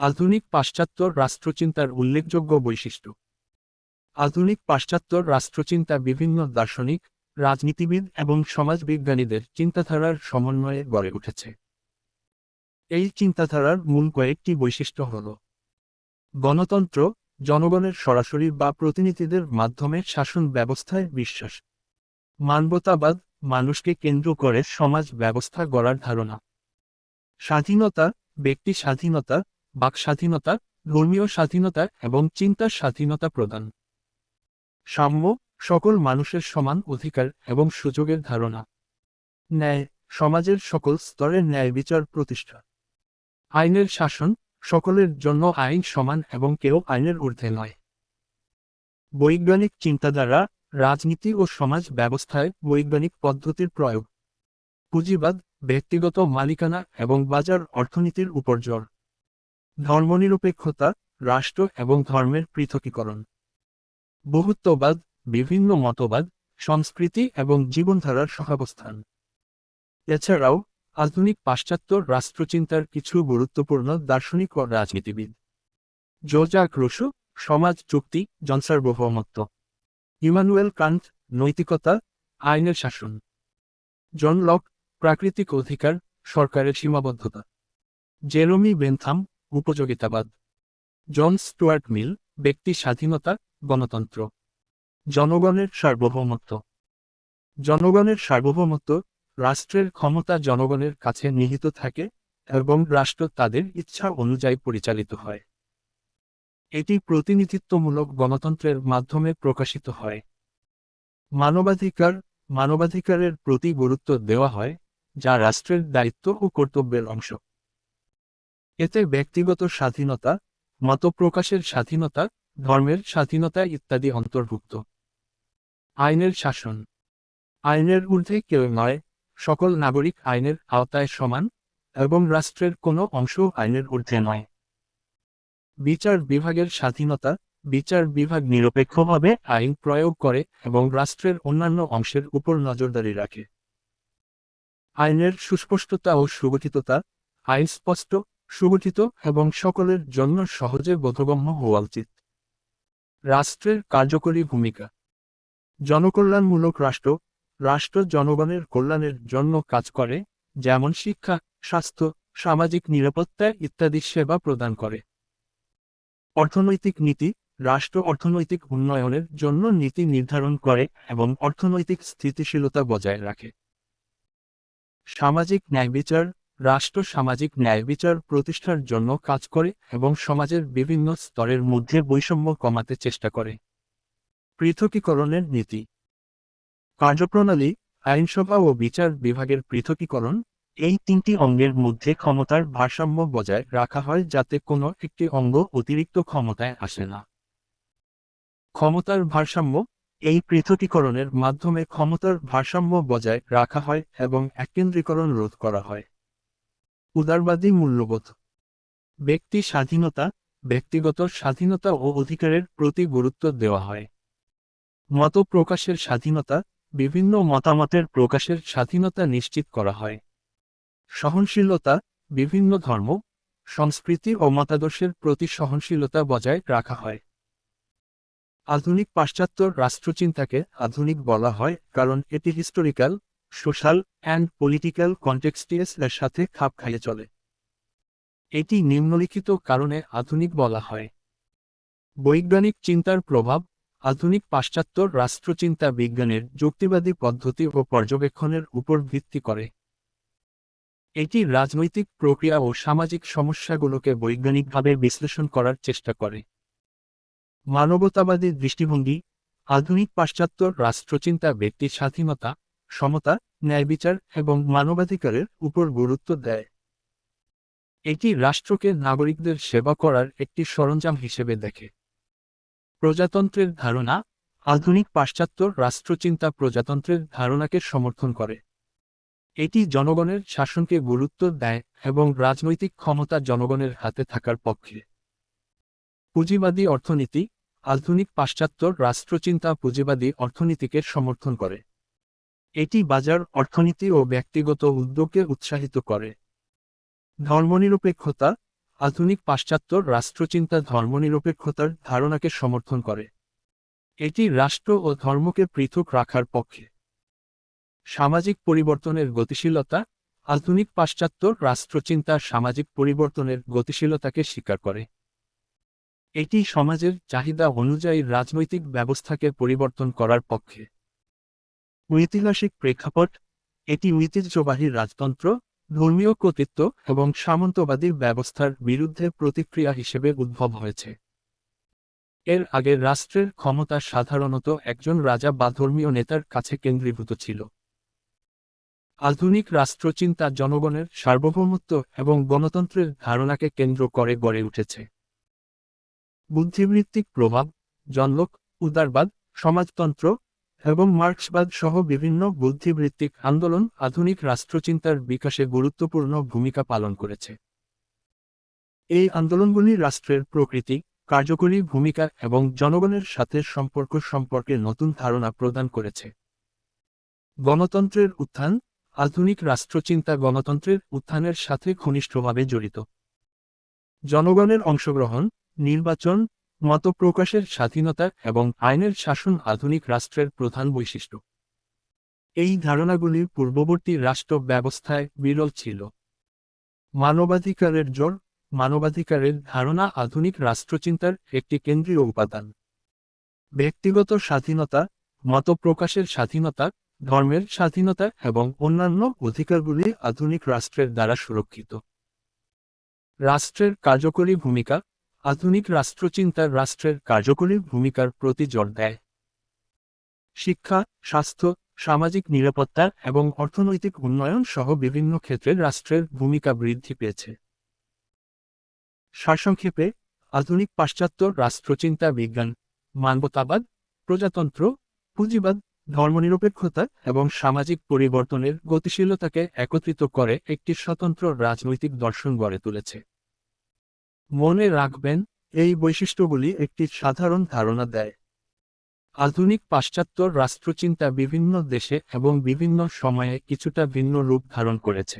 আধুনিক পাশ্চাত্য রাষ্ট্রচিন্তার উল্লেখযোগ্য বৈশিষ্ট্য। আধুনিক পাশ্চাত্য রাষ্ট্রচিন্তা বিভিন্ন দার্শনিক, রাজনীতিবিদ এবং সমাজবিজ্ঞানীদের চিন্তাধারার সমন্বয়ে গড়ে উঠেছে। এই চিন্তাধারার মূল কয়েকটি বৈশিষ্ট্য হল গণতন্ত্র, জনগণের সরাসরি বা প্রতিনিধিদের মাধ্যমে শাসন ব্যবস্থায় বিশ্বাস, মানবতাবাদ, মানুষকে কেন্দ্র করে সমাজ ব্যবস্থা গড়ার ধারণা, স্বাধীনতা, ব্যক্তি স্বাধীনতা বাক স্বাধীনতা, ধর্মীয় স্বাধীনতা এবং চিন্তার স্বাধীনতা প্রদান। সাম্য, সকল মানুষের সমান অধিকার এবং সুযোগের ধারণা। ন্যায়, সমাজের সকল স্তরের ন্যায় বিচার প্রতিষ্ঠা। আইনের শাসন, সকলের জন্য আইন সমান এবং কেউ আইনের ঊর্ধ্বে নয়। বৈজ্ঞানিক চিন্তাধারা, রাজনীতি ও সমাজ ব্যবস্থায় বৈজ্ঞানিক পদ্ধতির প্রয়োগ। পুঁজিবাদ, ব্যক্তিগত মালিকানা এবং বাজার অর্থনীতির উপর জোর। ধর্মনিরপেক্ষতা, রাষ্ট্র এবং ধর্মের পৃথকীকরণ। বহুত্ববাদ, বিভিন্ন মতবাদ, সংস্কৃতি এবং জীবনধারার সহাবস্থান। এছাড়াও, আধুনিক পাশ্চাত্য রাষ্ট্রচিন্তার কিছু গুরুত্বপূর্ণ দার্শনিক ও রাজনীতিবিদ। জোজাক রুশো, সমাজ চুক্তি জনসার জনসার্বভৌমত্ব ইমানুয়েল কান্ট, নৈতিকতা, আইনের শাসন। জন লক, প্রাকৃতিক অধিকার, সরকারের সীমাবদ্ধতা। জেরোমি বেনথাম উপযোগিতাবাদ জন স্টুয়ার্ট মিল, ব্যক্তি স্বাধীনতা, গণতন্ত্র। জনগণের সার্বভৌমত্ব। জনগণের সার্বভৌমত্ব, রাষ্ট্রের ক্ষমতা জনগণের কাছে নিহিত থাকে এবং রাষ্ট্র তাদের ইচ্ছা অনুযায়ী পরিচালিত হয়। এটি প্রতিনিধিত্বমূলক গণতন্ত্রের মাধ্যমে প্রকাশিত হয়। মানবাধিকার, মানবাধিকারের প্রতি গুরুত্ব দেওয়া হয়, যা রাষ্ট্রের দায়িত্ব ও কর্তব্যের অংশ। এতে ব্যক্তিগত স্বাধীনতা মত প্রকাশের স্বাধীনতা, ধর্মের স্বাধীনতা ইত্যাদি অন্তর্ভুক্ত। আইনের শাসন। আইনের ঊর্ধ্বে কেউ নয়, সকল নাগরিক আইনের আওতায় সমান এবং রাষ্ট্রের কোনো অংশ আইনের ঊর্ধ্বে নয়। বিচার বিভাগের স্বাধীনতা, বিচার বিভাগ নিরপেক্ষভাবে আইন প্রয়োগ করে এবং রাষ্ট্রের অন্যান্য অংশের উপর নজরদারি রাখে। আইনের সুস্পষ্টতা ও সুগঠিততা, আইন স্পষ্ট সুগঠিত এবং সকলের জন্য সহজে বোধগম্য হওয়া উচিত। রাষ্ট্রের কার্যকরী ভূমিকা। জনকল্যাণমূলক রাষ্ট্র রাষ্ট্র জনগণের কল্যাণের জন্য কাজ করে, যেমন শিক্ষা, স্বাস্থ্য, সামাজিক নিরাপত্তা ইত্যাদি সেবা প্রদান করে। অর্থনৈতিক নীতি, রাষ্ট্র অর্থনৈতিক উন্নয়নের জন্য নীতি নির্ধারণ করে এবং অর্থনৈতিক স্থিতিশীলতা বজায় রাখে। সামাজিক ন্যায়বিচার রাষ্ট্র সামাজিক ন্যায়বিচার প্রতিষ্ঠার জন্য কাজ করে এবং সমাজের বিভিন্ন স্তরের মধ্যে বৈষম্য কমাতে চেষ্টা করে। পৃথকীকরণের নীতি। কার্যপ্রণালী, আইনসভা ও বিচার বিভাগের পৃথকীকরণ এই তিনটি অঙ্গের মধ্যে ক্ষমতার ভারসাম্য বজায় রাখা হয় যাতে কোনো একটি অঙ্গ অতিরিক্ত ক্ষমতায় আসে না। ক্ষমতার ভারসাম্য এই পৃথকীকরণের মাধ্যমে ক্ষমতার ভারসাম্য বজায় রাখা হয় এবং এককেন্দ্রীকরণ রোধ করা হয়। উদারবাদী মূল্যবোধ। ব্যক্তি স্বাধীনতা, ব্যক্তিগত স্বাধীনতা ও অধিকারের প্রতি গুরুত্ব দেওয়া হয়। মত প্রকাশের স্বাধীনতা, বিভিন্ন মতামতের প্রকাশের স্বাধীনতা নিশ্চিত করা হয়। সহনশীলতা, বিভিন্ন ধর্ম, সংস্কৃতি ও মতাদর্শের প্রতি সহনশীলতা বজায় রাখা হয়। আধুনিক পাশ্চাত্য রাষ্ট্রচিন্তাকে আধুনিক বলা হয়, কারণ এটি হিস্টোরিক্যাল সোশ্যাল অ্যান্ড পলিটিক্যাল কন্টেক্সটিয়াস এর সাথে খাপ খাইয়ে চলে। এটি নিম্নলিখিত কারণে আধুনিক বলা হয়। বৈজ্ঞানিক চিন্তার প্রভাব, আধুনিক পাশ্চাত্য রাষ্ট্রচিন্তা বিজ্ঞানের যুক্তিবাদী পদ্ধতি ও পর্যবেক্ষণের উপর ভিত্তি করে। এটি রাজনৈতিক প্রক্রিয়া ও সামাজিক সমস্যাগুলোকে বৈজ্ঞানিকভাবে বিশ্লেষণ করার চেষ্টা করে। মানবতাবাদী দৃষ্টিভঙ্গি, আধুনিক পাশ্চাত্য রাষ্ট্রচিন্তা ব্যক্তির স্বাধীনতা সমতা ন্যায়বিচার এবং মানবাধিকারের উপর গুরুত্ব দেয়। এটি রাষ্ট্রকে নাগরিকদের সেবা করার একটি সরঞ্জাম হিসেবে দেখে। প্রজাতন্ত্রের ধারণা, আধুনিক পাশ্চাত্য রাষ্ট্রচিন্তা প্রজাতন্ত্রের ধারণাকে সমর্থন করে। এটি জনগণের শাসনকে গুরুত্ব দেয় এবং রাজনৈতিক ক্ষমতা জনগণের হাতে থাকার পক্ষে। পুঁজিবাদী অর্থনীতি, আধুনিক পাশ্চাত্য রাষ্ট্রচিন্তা পুঁজিবাদী অর্থনীতিকে সমর্থন করে। এটি বাজার, অর্থনীতি ও ব্যক্তিগত উদ্যোগকে উৎসাহিত করে। ধর্মনিরপেক্ষতা, আধুনিক পাশ্চাত্য রাষ্ট্রচিন্তা ধর্মনিরপেক্ষতার ধারণাকে সমর্থন করে। এটি রাষ্ট্র ও ধর্মকে পৃথক রাখার পক্ষে। সামাজিক পরিবর্তনের গতিশীলতা, আধুনিক পাশ্চাত্য রাষ্ট্রচিন্তা সামাজিক পরিবর্তনের গতিশীলতাকে স্বীকার করে। এটি সমাজের চাহিদা অনুযায়ী রাজনৈতিক ব্যবস্থাকে পরিবর্তন করার পক্ষে। ঐতিহাসিক প্রেক্ষাপট, এটি ঐতিহ্যবাহী রাজতন্ত্র, ধর্মীয় কর্তৃত্ব এবং সামন্তবাদী ব্যবস্থার বিরুদ্ধে প্রতিক্রিয়া হিসেবে উদ্ভব হয়েছে। এর আগে রাষ্ট্রের ক্ষমতা সাধারণত একজন রাজা বা ধর্মীয় নেতার কাছে কেন্দ্রীভূত ছিল। আধুনিক রাষ্ট্রচিন্তা জনগণের সার্বভৌমত্ব এবং গণতন্ত্রের ধারণাকে কেন্দ্র করে গড়ে উঠেছে। বুদ্ধিবৃত্তিক প্রভাব, জনলোক, উদারবাদ, সমাজতন্ত্র এবং মার্ক্সবাদ সহ বিভিন্ন বুদ্ধিবৃত্তিক আন্দোলন আধুনিক রাষ্ট্রচিন্তার বিকাশে গুরুত্বপূর্ণ ভূমিকা পালন করেছে। এই আন্দোলনগুলি রাষ্ট্রের প্রকৃতি, কার্যকরী ভূমিকা এবং জনগণের সাথে সম্পর্ক সম্পর্কে নতুন ধারণা প্রদান করেছে। গণতন্ত্রের উত্থান, আধুনিক রাষ্ট্রচিন্তা গণতন্ত্রের উত্থানের সাথে ঘনিষ্ঠভাবে জড়িত। জনগণের অংশগ্রহণ, নির্বাচন মত প্রকাশের স্বাধীনতা এবং আইনের শাসন আধুনিক রাষ্ট্রের প্রধান বৈশিষ্ট্য। এই ধারণাগুলি পূর্ববর্তী রাষ্ট্র ব্যবস্থায় বিরল ছিল। মানবাধিকারের জোর, মানবাধিকারের ধারণা আধুনিক রাষ্ট্রচিন্তার একটি কেন্দ্রীয় উপাদান। ব্যক্তিগত স্বাধীনতা মত প্রকাশের স্বাধীনতা, ধর্মের স্বাধীনতা এবং অন্যান্য অধিকারগুলি আধুনিক রাষ্ট্রের দ্বারা সুরক্ষিত। রাষ্ট্রের কার্যকরী ভূমিকা আধুনিক রাষ্ট্রচিন্তার রাষ্ট্রের কার্যকরী ভূমিকার প্রতি জোর দেয়। শিক্ষা, স্বাস্থ্য, সামাজিক নিরাপত্তা এবং অর্থনৈতিক উন্নয়ন সহ বিভিন্ন ক্ষেত্রে রাষ্ট্রের ভূমিকা বৃদ্ধি পেয়েছে। সারসংক্ষেপে আধুনিক পাশ্চাত্য রাষ্ট্রচিন্তা বিজ্ঞান, মানবতাবাদ, প্রজাতন্ত্র, পুঁজিবাদ, ধর্মনিরপেক্ষতা এবং সামাজিক পরিবর্তনের গতিশীলতাকে একত্রিত করে একটি স্বতন্ত্র রাজনৈতিক দর্শন গড়ে তুলেছে। মনে রাখবেন, এই বৈশিষ্ট্যগুলি একটি সাধারণ ধারণা দেয়। আধুনিক পাশ্চাত্য রাষ্ট্রচিন্তা বিভিন্ন দেশে এবং বিভিন্ন সময়ে কিছুটা ভিন্ন রূপ ধারণ করেছে।